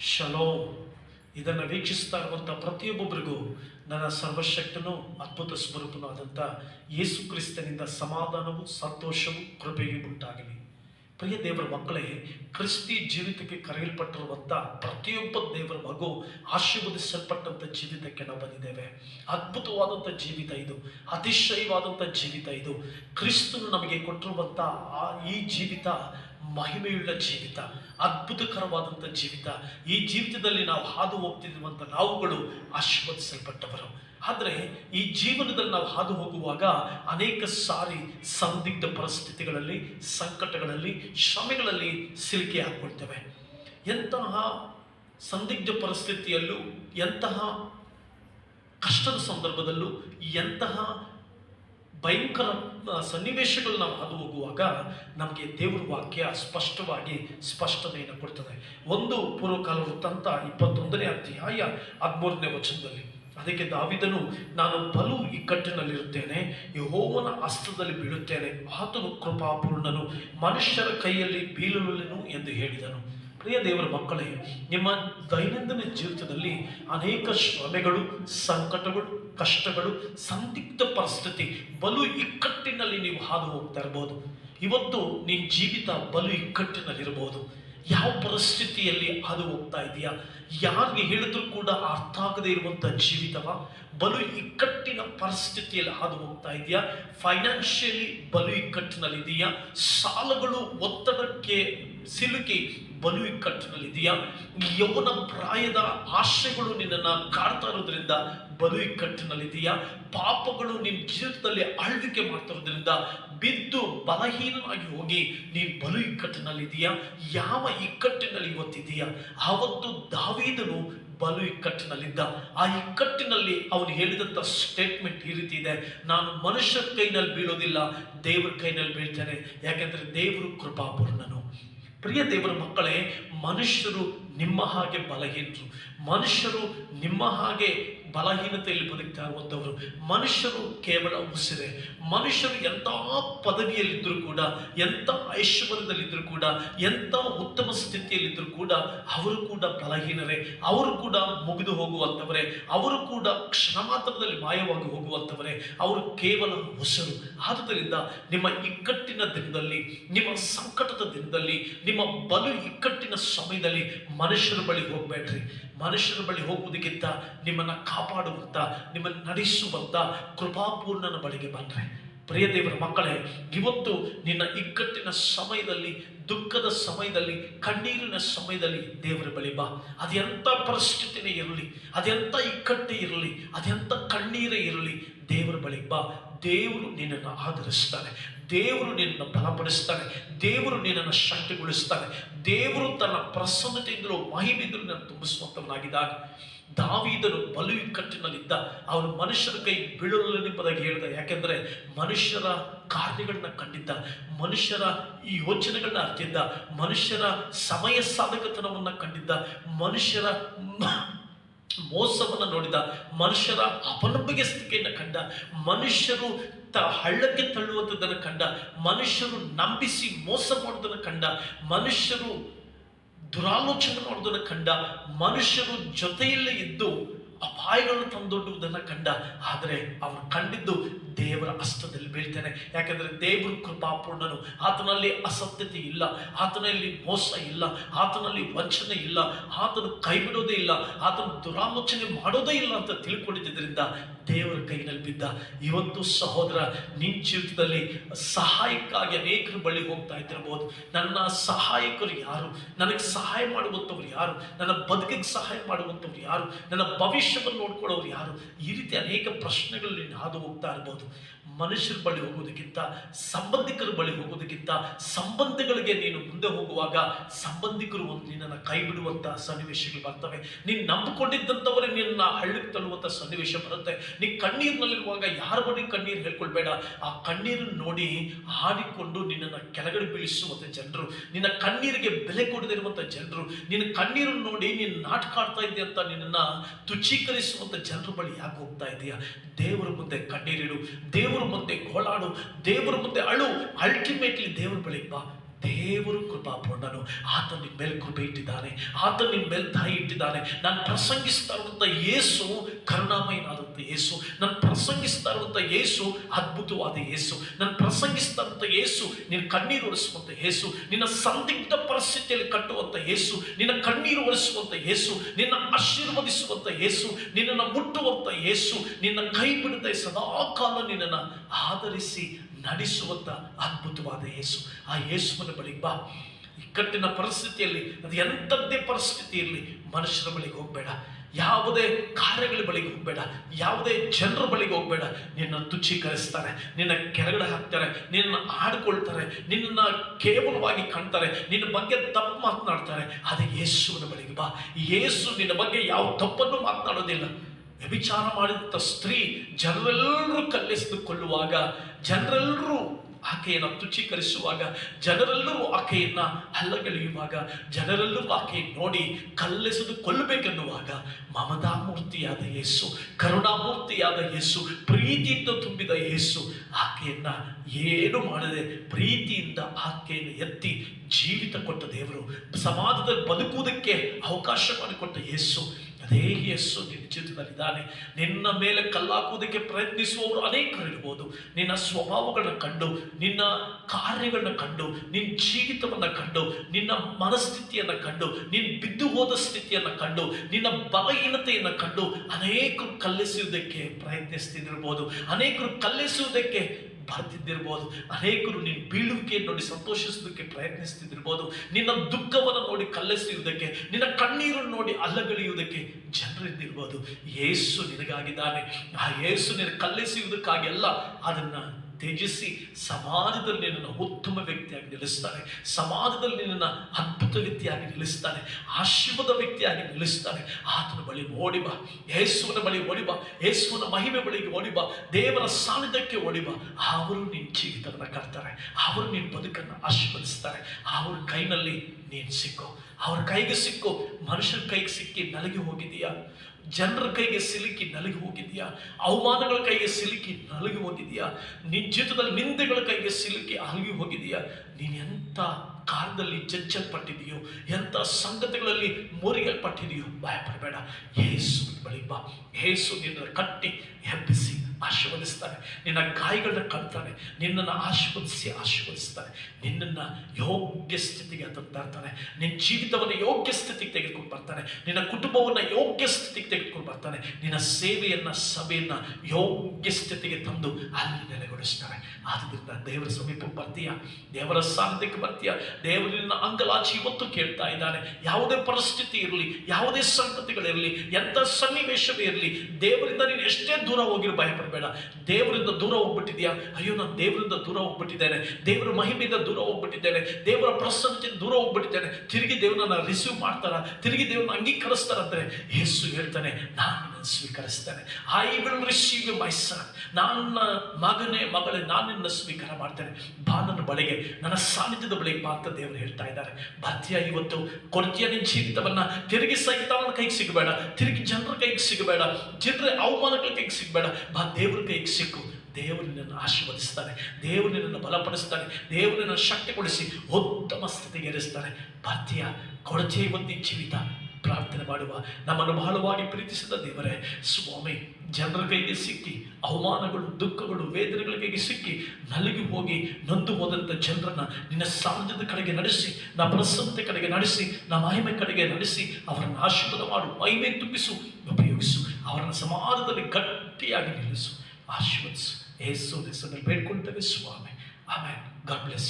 ಶಲೋ ಇದನ್ನು ವೀಕ್ಷಿಸ್ತಾ ಇರುವಂಥ ಪ್ರತಿಯೊಬ್ಬೊಬ್ಬರಿಗೂ ನನ್ನ ಸರ್ವಶಕ್ತನೂ ಅದ್ಭುತ ಸ್ವರೂಪನೂ ಆದಂಥ ಯೇಸು ಕ್ರಿಸ್ತನಿಂದ ಸಮಾಧಾನವು ಸಂತೋಷವು ಕೃಪೆಯು ಉಂಟಾಗಲಿ. ಪ್ರಿಯ ದೇವರ ಮಕ್ಕಳೇ, ಕ್ರಿಸ್ತಿ ಜೀವಿತಕ್ಕೆ ಕರೆಯಲ್ಪಟ್ಟಿರುವಂಥ ಪ್ರತಿಯೊಬ್ಬ ದೇವರ ಮಗು ಆಶೀರ್ವದಿಸಲ್ಪಟ್ಟಂಥ ಜೀವಿತಕ್ಕೆ ನಾವು ಬಂದಿದ್ದೇವೆ. ಅದ್ಭುತವಾದಂಥ ಜೀವಿತ ಇದು ಅತಿಶಯವಾದಂಥ ಜೀವಿತ ಇದು. ಕ್ರಿಸ್ತನು ನಮಗೆ ಕೊಟ್ಟಿರುವಂಥ ಈ ಜೀವಿತ ಮಹಿಮೆಯುಳ್ಳ ಜೀವಿತ ಅದ್ಭುತಕರವಾದಂಥ ಜೀವಿತ. ಈ ಜೀವಿತದಲ್ಲಿ ನಾವು ಹಾದು ಹೋಗ್ತಿರುವಂಥ ನಾವುಗಳು ಆಶೀರ್ವದಿಸಲ್ಪಟ್ಟವರು. ಆದರೆ ಈ ಜೀವನದಲ್ಲಿ ನಾವು ಹಾದು ಹೋಗುವಾಗ ಅನೇಕ ಸಾರಿ ಸಂದಿಗ್ಧ ಪರಿಸ್ಥಿತಿಗಳಲ್ಲಿ, ಸಂಕಟಗಳಲ್ಲಿ, ಶ್ರಮೆಗಳಲ್ಲಿ ಸಿಲುಕಿ ಹಾಕ್ಕೊಳ್ತೇವೆ. ಎಂತಹ ಸಂದಿಗ್ಧ ಪರಿಸ್ಥಿತಿಯಲ್ಲೂ, ಎಂತಹ ಕಷ್ಟದ ಸಂದರ್ಭದಲ್ಲೂ, ಎಂತಹ ಭಯಂಕರ ಸನ್ನಿವೇಶಗಳು ನಾವು ಹಾದು ಹೋಗುವಾಗ ನಮಗೆ ದೇವರ ವಾಕ್ಯ ಸ್ಪಷ್ಟವಾಗಿ ಸ್ಪಷ್ಟತೆಯನ್ನು ಕೊಡ್ತದೆ. ಒಂದು ಪೂರ್ವಕಾಲ ವೃತ್ತಾಂತ ಇಪ್ಪತ್ತೊಂದನೇ ಅಧ್ಯಾಯ ಹದಿಮೂರನೇ ವಚನದಲ್ಲಿ. ಅದಕ್ಕೆ ದಾವಿದನು, ನಾನು ಬಲು ಇಕ್ಕಟ್ಟಿನಲ್ಲಿರುತ್ತೇನೆ, ಯಹೋವನ ಅಸ್ತ್ರದಲ್ಲಿ ಬೀಳುತ್ತೇನೆ. ಆತನು ಕೃಪಾಪೂರ್ಣನು, ಮನುಷ್ಯರ ಕೈಯಲ್ಲಿ ಬೀಳಲನು ಎಂದು ಹೇಳಿದನು. ಪ್ರಿಯ ದೇವರ ಮಕ್ಕಳೇ, ನಿಮ್ಮ ದೈನಂದಿನ ಜೀವಿತದಲ್ಲಿ ಅನೇಕ ಶ್ರಮೆಗಳು, ಸಂಕಟಗಳು, ಕಷ್ಟಗಳು, ಸಂದಿಗ್ಧ ಪರಿಸ್ಥಿತಿ, ಬಲು ಇಕ್ಕಟ್ಟಿನಲ್ಲಿ ನೀವು ಹಾದು ಹೋಗ್ತಾ ಇರ್ಬೋದು. ಇವತ್ತು ನಿನ್ನ ಜೀವಿತ ಬಲು ಇಕ್ಕಟ್ಟಿನಲ್ಲಿರ್ಬೋದು. ಯಾವ ಪರಿಸ್ಥಿತಿಯಲ್ಲಿ ಹಾದು ಹೋಗ್ತಾ ಇದೆಯಾ? ಯಾರಿಗೆ ಹೇಳಿದ್ರು ಕೂಡ ಅರ್ಥ ಆಗದೆ ಇರುವಂಥ ಜೀವಿತವ? ಬಲು ಇಕ್ಕಟ್ಟಿನ ಪರಿಸ್ಥಿತಿಯಲ್ಲಿ ಹಾದು ಹೋಗ್ತಾ ಇದೆಯಾ? ಫೈನಾನ್ಷಿಯಲಿ ಬಲು ಇಕ್ಕಟ್ಟಿನಲ್ಲಿದೆಯಾ ಸಾಲಗಳು ಒತ್ತಡಕ್ಕೆ ಸಿಲುಕಿ ಬಲು ಇಕ್ಕಟ್ಟಿನಲ್ಲಿದೆಯಾ ಯೌವನ ಪ್ರಾಯದ ಆಶೆಗಳು ನಿನ್ನನ್ನು ಕಾಡ್ತಾ ಇರೋದ್ರಿಂದ ಬಲು ಇಕ್ಕಟ್ಟಿನಲ್ಲಿದೆಯಾ ಪಾಪಗಳು ನಿನ್ನ ಜೀವಿತದಲ್ಲಿ ಆಳ್ವಿಕೆ ಮಾಡ್ತಿರೋದ್ರಿಂದ ಬಿದ್ದು ಬಲಹೀನನಾಗಿ ಹೋಗಿ ನೀನು ಬಲು ಇಕ್ಕಟ್ಟಿನಲ್ಲಿದೆಯಾ ಯಾವ ಇಕ್ಕಟ್ಟಿನಲ್ಲಿ ಇವತ್ತಿದೆಯಾ? ಆವತ್ತು ದಾವೀದನು ಬಲು ಇಕ್ಕಟ್ಟಿನಲ್ಲಿದ್ದ ಆ ಇಕ್ಕಟ್ಟಿನಲ್ಲಿ ಅವನು ಹೇಳಿದಂಥ ಸ್ಟೇಟ್ಮೆಂಟ್ ಈ ರೀತಿ ಇದೆ. ನಾನು ಮನುಷ್ಯರ ಕೈನಲ್ಲಿ ಬೀಳೋದಿಲ್ಲ, ದೇವರ ಕೈನಲ್ಲಿ ಬೀಳ್ತೇನೆ. ಯಾಕೆಂದರೆ ದೇವರು ಕೃಪಾಪೂರ್ಣನು. ಪ್ರಿಯ ದೇವರ ಮಕ್ಕಳೇ ಮನುಷ್ಯರು ನಿಮ್ಮ ಹಾಗೆ ಬಲಹೀನರು. ಮನುಷ್ಯರು ನಿಮ್ಮ ಹಾಗೆ ಬಲಹೀನತೆಯಲ್ಲಿ ಬದುಕ್ತಾ ಇರುವಂಥವರು ಮನುಷ್ಯರು ಕೇವಲ ಉಸಿರೆ. ಮನುಷ್ಯರು ಎಂಥ ಪದವಿಯಲ್ಲಿದ್ದರೂ ಕೂಡ, ಎಂಥ ಐಶ್ವರ್ಯದಲ್ಲಿದ್ದರೂ ಕೂಡ, ಎಂಥ ಉತ್ತಮ ಸ್ಥಿತಿಯಲ್ಲಿದ್ದರೂ ಕೂಡ ಅವರು ಕೂಡ ಬಲಹೀನರೇ. ಅವರು ಕೂಡ ಮುಗಿದು ಹೋಗುವಂಥವರೇ. ಅವರು ಕೂಡ ಕ್ಷಣ ಮಾತ್ರದಲ್ಲಿ ಮಾಯವಾಗಿ ಹೋಗುವಂಥವರೇ. ಅವರು ಕೇವಲ ಉಸಿರು. ಆದುದರಿಂದ ನಿಮ್ಮ ಇಕ್ಕಟ್ಟಿನ ದಿನದಲ್ಲಿ, ನಿಮ್ಮ ಸಂಕಟದ ದಿನದಲ್ಲಿ, ನಿಮ್ಮ ಬಲು ಇಕ್ಕಟ್ಟಿನ ಸಮಯದಲ್ಲಿ ಮನುಷ್ಯರ ಬಳಿ ಹೋಗಬೇಡ್ರಿ. ಮನುಷ್ಯರ ಬಳಿ ಹೋಗುವುದಕ್ಕಿಂತ ನಿಮ್ಮನ್ನು ಕಾಪಾಡುವಂಥ ನಿಮ್ಮನ್ನು ನಡೆಸುವಂಥ ಕೃಪಾಪೂರ್ಣನ ಬಳಿಗೆ ಬಂದರೆ ಪ್ರಿಯ ದೇವರ ಮಕ್ಕಳೇ, ಇವತ್ತು ನಿನ್ನ ಇಕ್ಕಟ್ಟಿನ ಸಮಯದಲ್ಲಿ, ದುಃಖದ ಸಮಯದಲ್ಲಿ, ಕಣ್ಣೀರಿನ ಸಮಯದಲ್ಲಿ ದೇವರ ಬಳಿ ಬಾ. ಅದೆಂಥ ಪರಿಸ್ಥಿತಿನೇ ಇರಲಿ ಅದೆಂಥ ಇಕ್ಕಟ್ಟೇ ಇರಲಿ ಅದೆಂಥ ಕಣ್ಣೀರೇ ಇರಲಿ, ದೇವರ ಬಳಿ ಬಾ. ದೇವರು ನಿನ್ನನ್ನು ಆಧರಿಸ್ತಾನೆ. ದೇವರು ನಿನ್ನನ್ನು ಬಲಪಡಿಸ್ತಾನೆ. ದೇವರು ನಿನ್ನನ್ನು ಶಕ್ತಿಗೊಳಿಸ್ತಾನೆ ದೇವರು ತನ್ನ ಪ್ರಸನ್ನತೆಯಿಂದಲೂ ಮಹಿಮೆಯಿಂದಲೂ ನನ್ನ ತುಂಬಿಸುವಂಥವನಾಗಿದ್ದಾನೆ ದಾವೀದನು ಬಲು ಇಕ್ಕಟ್ಟಿನಲ್ಲಿದ್ದ ಅವನು ಮನುಷ್ಯರ ಕೈ ಬೀಳಲೆಂಬುದಾಗಿ ಹೇಳಿದ. ಯಾಕೆಂದರೆ ಮನುಷ್ಯರ ಕಾರ್ಯಗಳನ್ನ ಕಂಡಿದ್ದ, ಮನುಷ್ಯರ ಈ ಯೋಚನೆಗಳನ್ನ ಅರ್ತಿದ್ದ, ಮನುಷ್ಯರ ಸಮಯ ಸಾಧಕತನವನ್ನು ಕಂಡಿದ್ದ, ಮನುಷ್ಯರ ಮೋಸವನ್ನು ನೋಡಿದ, ಮನುಷ್ಯರ ಅಪನಂಬಿಕೆಯನ್ನು ಕಂಡ, ಮನುಷ್ಯರು ತ ಹಳ್ಳಕ್ಕೆ ತಳ್ಳುವಂಥದ್ದನ್ನು ಕಂಡ, ಮನುಷ್ಯರು ನಂಬಿಸಿ ಮೋಸ ಮಾಡೋದನ್ನು ಕಂಡ, ಮನುಷ್ಯರು ದುರಾಲೋಚನೆ ಮಾಡೋದನ್ನು ಕಂಡ ಮನುಷ್ಯರು ಜೊತೆಯಲ್ಲೇ ಇದ್ದು ಅಪಾಯಗಳನ್ನು ತಂದೊಡ್ಡುವುದನ್ನು ಕಂಡ, ಆದರೆ ಅವನು ಕಂಡಿದ್ದು ದೇವರ ಹಸ್ತದಲ್ಲಿ ಬೀಳ್ತಾನೆ. ಯಾಕಂದರೆ ದೇವರು ಕೃಪಾಪೂರ್ಣನು. ಆತನಲ್ಲಿ ಅಸತ್ಯತೆ ಇಲ್ಲ, ಆತನಲ್ಲಿ ಮೋಸ ಇಲ್ಲ, ಆತನಲ್ಲಿ ವಂಚನೆ ಇಲ್ಲ, ಆತನು ಕೈ ಬಿಡೋದೇ ಇಲ್ಲ, ಆತನು ದುರಾಲೋಚನೆ ಮಾಡೋದೇ ಇಲ್ಲ ಅಂತ ತಿಳ್ಕೊಂಡಿದ್ದರಿಂದ ದೇವರ ಕೈನಲ್ಲಿ ಬಿದ್ದ. ಇವತ್ತು ಸಹೋದರ, ನಿನ್ನ ಜೀವಿತದಲ್ಲಿ ಸಹಾಯಕ್ಕಾಗಿ ಅನೇಕರು ಬಳಿ ಹೋಗ್ತಾ ಇದ್ದಿರಬಹುದು. ನನ್ನ ಸಹಾಯಕರು ಯಾರು? ನನಗೆ ಸಹಾಯ ಮಾಡುವಂಥವ್ರು ಯಾರು? ನನ್ನ ಬದುಕಿಗೆ ಸಹಾಯ ಮಾಡುವಂಥವ್ರು ಯಾರು? ನನ್ನ ಭವಿಷ್ಯವನ್ನು ನೋಡ್ಕೊಳ್ಳೋರು ಯಾರು? ಈ ರೀತಿ ಅನೇಕ ಪ್ರಶ್ನೆಗಳಲ್ಲಿ ಹಾದು ಹೋಗ್ತಾ ಇರ್ಬೋದು. ಮನುಷ್ಯರ ಬಳಿ ಹೋಗೋದಕ್ಕಿಂತ, ಸಂಬಂಧಿಕರ ಬಳಿ ಹೋಗೋದಕ್ಕಿಂತ, ಸಂಬಂಧಗಳಿಗೆ ನೀನು ಮುಂದೆ ಹೋಗುವಾಗ ಸಂಬಂಧಿಕರು ಒಂದು ನಿನ್ನನ್ನು ಕೈ ಬಿಡುವಂತಹ ಸನ್ನಿವೇಶಗಳು ಬರ್ತವೆ. ನೀನು ನಂಬಿಕೊಂಡಿದ್ದಂಥವರೇ ನಿನ್ನ ಹಳ್ಳಿಗೆ ತಳ್ಳುವಂಥ ಸನ್ನಿವೇಶ ಬರುತ್ತೆ. ನೀ ಕಣ್ಣೀರಿನಲ್ಲಿರುವಾಗ ಯಾರ ಬಳಿ ಕಣ್ಣೀರು ಹೇಳ್ಕೊಳ್ಬೇಡ. ಆ ಕಣ್ಣೀರನ್ನು ನೋಡಿ ಹಾಡಿಕೊಂಡು ನಿನ್ನನ್ನು ಕೆಳಗಡೆ ಬೀಳಿಸುವಂಥ ಜನರು, ನಿನ್ನ ಕಣ್ಣೀರಿಗೆ ಬೆಲೆ ಕೊಡದಿರುವಂಥ ಜನರು, ನಿನ್ನ ಕಣ್ಣೀರನ್ನು ನೋಡಿ ನೀನು ನಾಟಕ ಆಡ್ತಾ ಇದ್ದೆ ಅಂತ ನಿನ್ನನ್ನು ತುಚ್ಛೀಕರಿಸುವಂಥ ಜನರ ಬಳಿ ಯಾಕೆ ಹೋಗ್ತಾ ಇದೆಯಾ? ದೇವರ ಮುಂದೆ ಕಣ್ಣೀರಿಡು, ದೇವರ ಮುಂದೆ ಗೋಳಾಡು, ದೇವರ ಮುಂದೆ ಅಳು. ಅಲ್ಟಿಮೇಟ್ಲಿ ದೇವರ ಬಳಿ ಬಾ. ದೇವರು ಕೃಪಾಪೂರ್ಣನು ಆತ ನಿಮ್ಮ ಮೇಲೆ ಕೃಪೆ ಇಟ್ಟಿದ್ದಾನೆ. ಆತ ನಿಮ್ಮ ಮೇಲೆ ತಾಯಿ ಇಟ್ಟಿದ್ದಾನೆ. ನಾನು ಪ್ರಸಂಗಿಸ್ತಾ ಇರುವಂಥ ಯೇಸು ಕರುಣಾಮಯನಾದಂಥ ಯೇಸು. ನಾನು ಪ್ರಸಂಗಿಸ್ತಾ ಇರುವಂಥ ಯೇಸು ಅದ್ಭುತವಾದ ಯೇಸು. ನಾನು ಪ್ರಸಂಗಿಸ್ತಾ ಯೇಸು, ನಿನ್ನ ಕಣ್ಣೀರು ಒರೆಸುವಂಥ ಯೇಸು, ನಿನ್ನ ಸಂದಿಗ್ಧ ಪರಿಸ್ಥಿತಿಯಲ್ಲಿ ಕಟ್ಟುವಂಥ ಯೇಸು, ನಿನ್ನ ಕಣ್ಣೀರು ಒರೆಸುವಂಥ ಯೇಸು, ನಿನ್ನ ಆಶೀರ್ವದಿಸುವಂಥ ಯೇಸು, ನಿನ್ನನ್ನು ಮುಟ್ಟುವಂಥ ಯೇಸು, ನಿನ್ನ ಕೈ ಬಿಡದೆ ಸದಾ ಕಾಲ ನಿನ್ನನ್ನು ಆಧರಿಸಿ ನಡೆಸುವಂಥ ಅದ್ಭುತವಾದ ಯೇಸು. ಆ ಯೇಸುವಿನ ಬಳಿ ಬಾ. ಇಕ್ಕಟ್ಟಿನ ಪರಿಸ್ಥಿತಿಯಲ್ಲಿ, ಅದು ಎಂಥದ್ದೇ ಪರಿಸ್ಥಿತಿ ಇರಲಿ ಮನುಷ್ಯರ ಬಳಿಗೆ ಹೋಗಬೇಡ. ಯಾವುದೇ ಕಾರ್ಯಗಳ ಬಳಿಗೆ ಹೋಗಬೇಡ, ಯಾವುದೇ ಜನರ ಬಳಿಗೆ ಹೋಗಬೇಡ. ನಿನ್ನ ತುಚ್ಛೀಕರಿಸ್ತಾರೆ ನಿನ್ನ ಕೆಳಗಡೆ ಹಾಕ್ತಾರೆ, ನಿನ್ನ ಆಡ್ಕೊಳ್ತಾರೆ, ನಿನ್ನ ಕೇವಲವಾಗಿ ಕಾಣ್ತಾರೆ, ನಿನ್ನ ಬಗ್ಗೆ ತಪ್ಪು ಮಾತನಾಡ್ತಾರೆ. ಅದೇ ಯೇಸುವಿನ ಬಳಿಗೆ ಬಾ. ಯೇಸು ನಿನ್ನ ಬಗ್ಗೆ ಯಾವ ತಪ್ಪನ್ನು ಮಾತನಾಡೋದಿಲ್ಲ. ವ್ಯಭಿಚಾರ ಮಾಡಿದಂಥ ಸ್ತ್ರೀ ಜನರೆಲ್ಲರೂ ಕಲ್ಲೆಸೆದುಕೊಳ್ಳುವಾಗ, ಜನರೆಲ್ಲರೂ ಆಕೆಯನ್ನು ತುಚೀಕರಿಸುವಾಗ ಜನರಲ್ಲೂ ಆಕೆಯನ್ನು ಹಲ್ಲಗೆಳೆಯುವಾಗ ಜನರಲ್ಲೂ ಆಕೆ ನೋಡಿ ಕಲ್ಲೆಸೆದು ಕೊಲ್ಲಬೇಕೆನ್ನುವಾಗ, ಮಮತಾಮೂರ್ತಿಯಾದ ಯೇಸು, ಕರುಣಾಮೂರ್ತಿಯಾದ ಯೇಸು, ಪ್ರೀತಿಯಿಂದ ತುಂಬಿದ ಯೇಸು ಆಕೆಯನ್ನ ಏನು ಮಾಡದೆ ಪ್ರೀತಿಯಿಂದ ಆಕೆಯನ್ನು ಎತ್ತಿ ಜೀವಿತ ಕೊಟ್ಟ ದೇವರು ಸಮಾಜದಲ್ಲಿ ಬದುಕುವುದಕ್ಕೆ ಅವಕಾಶ ಮಾಡಿಕೊಟ್ಟ ಯೇಸು ಅದೇ ಯೇಸು, ನಿನ್ನ ಜೀವಿತದಲ್ಲಿದ್ದಾನೆ ನಿನ್ನ ಮೇಲೆ ಕಲ್ಲಾಕುವುದಕ್ಕೆ ಪ್ರಯತ್ನಿಸುವವರು ಅನೇಕರು ಇರ್ಬೋದು ನಿನ್ನ ಸ್ವಭಾವಗಳನ್ನು ಕಂಡು, ನಿನ್ನ ಕಾರ್ಯಗಳನ್ನು ಕಂಡು, ನಿನ್ನ ಜೀವಿತವನ್ನು ಕಂಡು, ನಿನ್ನ ಮನಸ್ಥಿತಿಯನ್ನು ಕಂಡು, ನಿನ್ನ ಬಿದ್ದು ಹೋದ ಸ್ಥಿತಿಯನ್ನು ಕಂಡು, ನಿನ್ನ ಬಲಹೀನತೆಯನ್ನು ಕಂಡು ಅನೇಕರು ಕಲ್ಲಿಸುವುದಕ್ಕೆ ಪ್ರಯತ್ನಿಸ್ತಿದ್ದಿರ್ಬೋದು. ಅನೇಕರು ಕಲ್ಲೆಸುವುದಕ್ಕೆ ಬರ್ತಿದ್ದಿರ್ಬೋದು ಅನೇಕರು ನಿನ್ನ ಬೀಳುವಿಕೆಯನ್ನು ನೋಡಿ ಸಂತೋಷಿಸೋದಕ್ಕೆ ಪ್ರಯತ್ನಿಸ್ತಿದ್ದಿರ್ಬೋದು, ನಿನ್ನ ದುಃಖವನ್ನು ನೋಡಿ ಕಲ್ಲೆಸೆಯುವುದಕ್ಕೆ, ನಿನ್ನ ಕಣ್ಣೀರನ್ನು ನೋಡಿ ಅಲ್ಲಗಳೆಯುವುದಕ್ಕೆ ಜನರಿದ್ದಿರ್ಬೋದು. ಯೇಸು ನಿನಗಾಗಿದ್ದಾನೆ. ಆ ಯೇಸು ನಿನ್ನ ಕಲ್ಲೆಸೆಯುವುದಕ್ಕಾಗಿ ಅದನ್ನು ತ್ಯಜಿಸಿ ಸಮಾಜದಲ್ಲಿ ನನ್ನ ಉತ್ತಮ ವ್ಯಕ್ತಿಯಾಗಿ ನಿಲ್ಲಿಸ್ತಾನೆ. ಸಮಾಜದಲ್ಲಿ ನನ್ನ ಅದ್ಭುತ ವ್ಯಕ್ತಿಯಾಗಿ ನಿಲ್ಲಿಸ್ತಾನೆ. ಆಶೀರ್ವಾದ ವ್ಯಕ್ತಿಯಾಗಿ ನಿಲ್ಲಿಸ್ತಾನೆ. ಆತನ ಬಳಿ ಓಡಿ ಬಾ. ಯೇಸುವಿನ ಬಳಿ ಓಡಿ ಬಾ. ಯೇಸುವಿನ ಮಹಿಮೆ ಬಳಿಗೆ ಓಡಿ ಬಾ. ದೇವರ ಸಾನ್ನಿಧ್ಯಕ್ಕೆ ಓಡಿಬ ಅವರು ನಿನ್ನ ಜೀವಿತವನ್ನು ಕಟ್ತಾರೆ. ಅವರು ನಿನ್ನ ಬದುಕನ್ನು ಆಶೀರ್ವದಿಸ್ತಾರೆ. ಅವರ ಕೈನಲ್ಲಿ ನೀನು ಸಿಕ್ಕು. ಅವ್ರ ಕೈಗೆ ಸಿಕ್ಕು. ಮನುಷ್ಯರ ಕೈಗೆ ಸಿಕ್ಕಿ ನಲಗಿ ಹೋಗಿದೆಯಾ ಜನರ ಕೈಗೆ ಸಿಲುಕಿ ನಲಗಿ ಹೋಗಿದೆಯಾ ಅವಮಾನಗಳ ಕೈಗೆ ಸಿಲುಕಿ ನಲಗಿ ಹೋಗಿದೆಯಾ ನಿನ್ನ ಜೀವಿತದಲ್ಲಿ ನಿಂದೆಗಳ ಕೈಗೆ ಸಿಲುಕಿ ಅಲಗಿ ಹೋಗಿದೆಯಾ ನೀನು ಎಂಥ ಕಾಲದಲ್ಲಿ ಚಚ್ಚಲ್ಪಟ್ಟಿದೆಯೋ ಎಂಥ ಸಂಗತಿಗಳಲ್ಲಿ ಮುರಿಯಲ್ಪಟ್ಟಿದೆಯೋ, ಭಯಪಡಬೇಡ. ಏಸು ಬಳಿ ಬಾ. ಏಸು ನಿನ್ನ ಕಟ್ಟಿ ಎಬ್ಬಿಸಿ. ಆಶೀರ್ವದಿಸ್ತಾನೆ. ನಿನ್ನ ಗಾಯಗಳನ್ನ ಕಟ್ತಾನೆ. ನಿನ್ನನ್ನು ಆಶೀರ್ವದಿಸಿ ಆಶೀರ್ವದಿಸ್ತಾನೆ. ನಿನ್ನನ್ನು ಯೋಗ್ಯ ಸ್ಥಿತಿಗೆ ಅದನ್ನು ತರ್ತಾನೆ. ನಿನ್ನ ಜೀವಿತವನ್ನು ಯೋಗ್ಯ ಸ್ಥಿತಿಗೆ ತೆಗೆದುಕೊಂಡು ಬರ್ತಾನೆ. ನಿನ್ನ ಕುಟುಂಬವನ್ನು ಯೋಗ್ಯ ಸ್ಥಿತಿಗೆ ತೆಗೆದುಕೊಂಡು ಬರ್ತಾನೆ. ನಿನ್ನ ಸೇವೆಯನ್ನು, ಸಭೆಯನ್ನು ಯೋಗ್ಯ ಸ್ಥಿತಿಗೆ ತಂದು ಅಲ್ಲಿ ನೆಲೆಗೊಳಿಸ್ತಾನೆ. ಆದ್ದರಿಂದ ದೇವರ ಸಮೀಪ ಬರ್ತೀಯ? ದೇವರ ಸಾನ್ನಿಧ್ಯಕ್ಕೆ ಬರ್ತೀಯ? ದೇವರಿನ ಅಂಗಲಾಚಿ ಇವತ್ತು ಕೇಳ್ತಾ ಇದ್ದಾನೆ. ಯಾವುದೇ ಪರಿಸ್ಥಿತಿ ಇರಲಿ, ಯಾವುದೇ ಸಂಗತಿಗಳಿರಲಿ, ಎಂಥ ಸನ್ನಿವೇಶವೇ ಇರಲಿ, ದೇವರಿಂದ ನೀನು ಎಷ್ಟೇ ದೂರ ಹೋಗಿರೋ ಭಯಪಡಬೇಡ ದೇವರಿಂದ ದೂರ ಹೋಗ್ಬಿಟ್ಟಿದ್ಯಾ? ಅಯ್ಯೋ, ನಾನು ದೇವರಿಂದ ದೂರ ಹೋಗ್ಬಿಟ್ಟಿದ್ದೇನೆ. ದೇವರ ಮಹಿಮೆಯಿಂದ ದೂರ ಹೋಗ್ಬಿಟ್ಟಿದ್ದೇನೆ. ದೇವರ ಪ್ರಸನ್ನತೆಯಿಂದ ದೂರ ಹೋಗ್ಬಿಟ್ಟಿದ್ದೇನೆ. ತಿರುಗಿ ದೇವ್ರನ್ನ ರಿಸೀವ್ ಮಾಡ್ತಾರ? ತಿರುಗಿ ದೇವ್ರನ್ನ ಅಂಗೀಕರಿಸ್ತಾರಂದ್ರೆ ಯೇಸು ಹೇಳ್ತಾನೆ, ನಾನು ಸ್ವೀಕರಿಸ್ತೇನೆ I will receive my son ನನ್ನ ಮಗನೇ, ಮಗಳೇ, ನಾನು ನಿನ್ನ ಸ್ವೀಕಾರ ಮಾಡ್ತೇನೆ. ಬಾ ನನ್ನ ಬಳಿಗೆ, ನನ್ನ ಸಾನ್ನಿಧ್ಯದ ಬಳಿಗೆ ಬಾ ಅಂತ ದೇವರು ಹೇಳ್ತಾ ಇದ್ದಾರೆ. ಭತ್ಯ ಇವತ್ತು ಕೊರತೆಯ ನಿನ್ನ ಜೀವಿತವನ್ನ ತಿರುಗಿ ಸೈತಾನನ ಕೈಗೆ ಸಿಗಬೇಡ, ತಿರುಗಿ ಜನರ ಕೈಗೆ ಸಿಗಬೇಡ, ಜನರ ಅವಮಾನಗಳ ಕೈಗೆ ಸಿಗಬೇಡ. ಬಾ, ದೇವ್ರ ಕೈಗೆ ಸಿಕ್ಕು. ದೇವರು ನಿನ್ನನ್ನು ಆಶೀರ್ವದಿಸ್ತಾನೆ. ದೇವರು ನಿನ್ನನ್ನು ಬಲಪಡಿಸ್ತಾನೆ. ದೇವರು ನಿನ್ನನ್ನು ಶಕ್ತಿಗೊಳಿಸಿ ಉತ್ತಮ ಸ್ಥಿತಿಗೆ ಏರಿಸ್ತಾನೆ. ಭತ್ಯ ಕೊಡ್ತೀಯ ಒಂದು ಜೀವಿತ ಪ್ರಾರ್ಥನೆ ಮಾಡುವ, ನಮ್ಮನ್ನು ಬಹಳವಾಗಿ ಪ್ರೀತಿಸಿದ ದೇವರೇ, ಸ್ವಾಮಿ, ಜನರ ಕೈಗೆ ಸಿಕ್ಕಿ, ಅವಮಾನಗಳು, ದುಃಖಗಳು, ವೇದನೆಗಳ ಕೈಗೆ ಸಿಕ್ಕಿ ನಲಗಿ ಹೋಗಿ ನೊಂದು ಹೋದಂಥ ಜನರನ್ನ ನಿನ್ನ ಸಾಮ್ಯದ ಕಡೆಗೆ ನಡೆಸಿ ನಾ ಪ್ರಸನ್ನತೆ ಕಡೆಗೆ ನಡೆಸಿ ನಾ ಮಹಿಮೆ ಕಡೆಗೆ ನಡೆಸಿ, ಅವರನ್ನು ಆಶೀರ್ವಾದ ಮಾಡು, ಮಹಿಮೆ ತುಂಬಿಸು, ಉಪಯೋಗಿಸು, ಅವರನ್ನು ಸಮಾಜದಲ್ಲಿ ಗಟ್ಟಿಯಾಗಿ ನಿಲ್ಲಿಸು, ಆಶೀರ್ವದಿಸು. ಏಸು ಹೆಸರಲ್ಲಿ ಬೇಡ್ಕೊಳ್ತೇವೆ ಸ್ವಾಮಿ. ಆಮೇಲೆ ಗಾಡ್